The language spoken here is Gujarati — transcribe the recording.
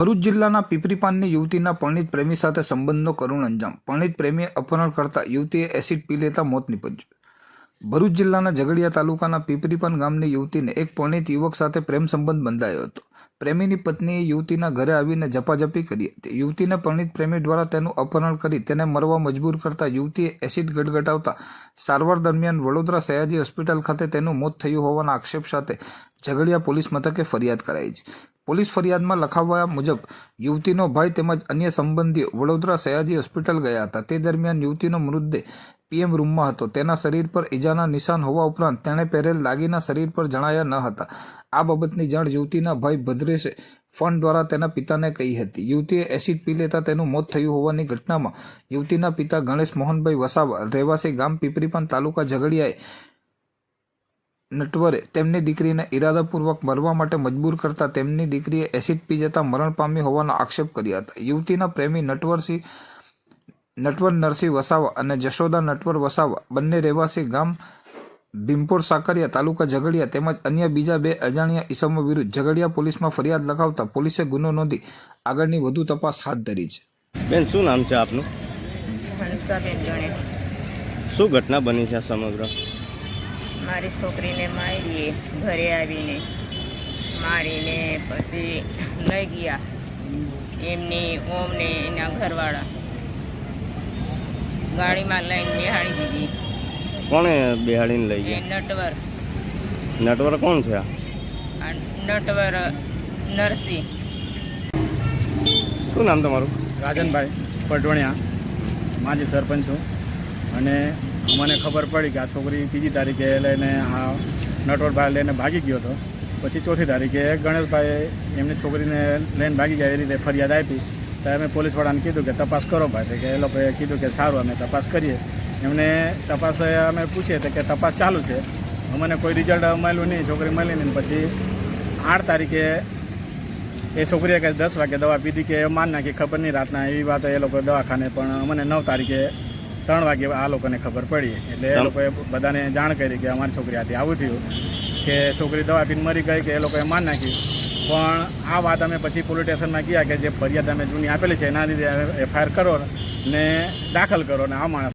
ભરૂચ જિલ્લાના પીપરીપાનની યુવતીના પરણિત પ્રેમી સાથે સંબંધનો કરુણ અંજામ. પરણિત પ્રેમીએ અપહરણ કરતા યુવતીએ એસિડ પી લેતા મોત નીપજ્યું. ભરૂચ જિલ્લાના ઝઘડિયા તાલુકાના પીપરીપન ગામની યુવતીને એક પરણિત યુવક સાથે પ્રેમ સંબંધ બંધાયો હતો. પ્રેમીની પત્નીએ યુવતીના ઘરે આવીને ઝપાઝપી કરી હતી. યુવતીને પરણિત પ્રેમી દ્વારા તેનું અપહરણ કરી તેને મરવા મજબૂર કરતા યુવતીએ એસિડ ગટગટાવતા સારવાર દરમિયાન વડોદરા સયાજી હોસ્પિટલ ખાતે તેનું મોત થયું હોવાના આક્ષેપ સાથે ઝઘડિયા પોલીસ મથકે ફરિયાદ કરાઈ છે. પોલીસ ફરિયાદમાં લખાવ્યા મુજબ, યુવતીનો ભાઈ તેમજ અન્ય સંબંધીઓ વડોદરા સયાજી હોસ્પિટલ ગયા હતા. તે દરમિયાન યુવતીનો મૃતદેહ પીએમ રૂમમાં હતો. તેના શરીર પર ઈજાના નિશાન હોવા ઉપરાંત તેણે પહેરેલ દાગીના શરીર પર જણાયા ન હતા. આ બાબતની જાણ યુવતીના ભાઈ ભદ્રેશે ફોન દ્વારા તેના પિતાને કહી હતી. યુવતીએ એસિડ પી લેતા તેનું મોત થયું હોવાની ઘટનામાં યુવતીના પિતા ગણેશ મોહનભાઈ વસાવા રહેવાસી ગામ પીપરીપન તાલુકા ઝઘડિયાએ નટવરે તેમની દીકરીને ઈરાદાપૂર્વક મરવા માટે મજબૂર કરતા તેમની દીકરીએ એસિડ પી જતા મરણ પામી હોવાનો આક્ષેપ કર્યા હતા. યુવતીના પ્રેમી નટવરસિંહ નટવર નરસિંહ વસાવા અને જશોદા નટવર વસાવા. બંને રહેવાસી ગામ ભીમપુર સાકરિયા તાલુકા ઝઘડિયા તેમજ અન્ય બીજા બે અજાણ્યા ઈસમો વિરુદ્ધ ઝઘડિયા પોલીસમાં ફરિયાદ લખાવતા પોલીસે ગુનો નોંધી આગળની વધુ તપાસ હાથ ધરી છે. બેન શું નામ છે આપનું? શું ઘટના બની છે સમગ્ર? મારી છોકરીને મારીએ ઘરે આવીને મારીને પછી લઈ ગયા. એમની ઓમને એના ઘરવાળા. ગાડીમાં લઈને બેહાડી દીધી. કોણે બેહાડીને લઈ ગઈ નટવર. નટવર કોણ છે આ? નટવર નરસિંહ. શું નામ તમારું? રાજનભાઈ પટવણિયા. માજી સરપંચ છું. અને મને ખબર પડી કે આ છોકરી ત્રીજી તારીખે લઈને આ નટવરભાઈ લઈને ભાગી ગયો હતો. પછી ચોથી તારીખે ગણેશભાઈ એમની છોકરીને લઈને ભાગી ગયા એ રીતે ફરિયાદ આપી. તો અમે પોલીસવાળાને કીધું કે તપાસ કરો ભાઈ. કે એ લોકોએ કીધું કે સારું અમે તપાસ કરીએ. એમને તપાસ અમે પૂછીએ તો કે તપાસ ચાલુ છે. અમને કોઈ રિઝલ્ટ મળ્યું નહીં છોકરી મળી નહીં. પછી આઠ તારીખે એ છોકરીએ કે દસ વાગે દવા પીધી કે માન નાખી ખબર નહીં રાતના એવી વાત એ લોકો દવાખાને પણ અમને નવ તારીખે ત્રણ વાગે આ લોકોને ખબર પડી. એટલે એ લોકોએ બધાને જાણ કરી કે અમારી છોકરી આથી આવું થયું. કે છોકરી દવા પીને મરી ગઈ કે એ લોકોએ માન નાખી. પણ આ વાત અમે પછી પોલીસ સ્ટેશનમાં ગયા કે જે ફરિયાદ અમે જૂની આપેલી છે, એના લીધે એફઆઈઆર કરો ને દાખલ કરો ને આ માણસ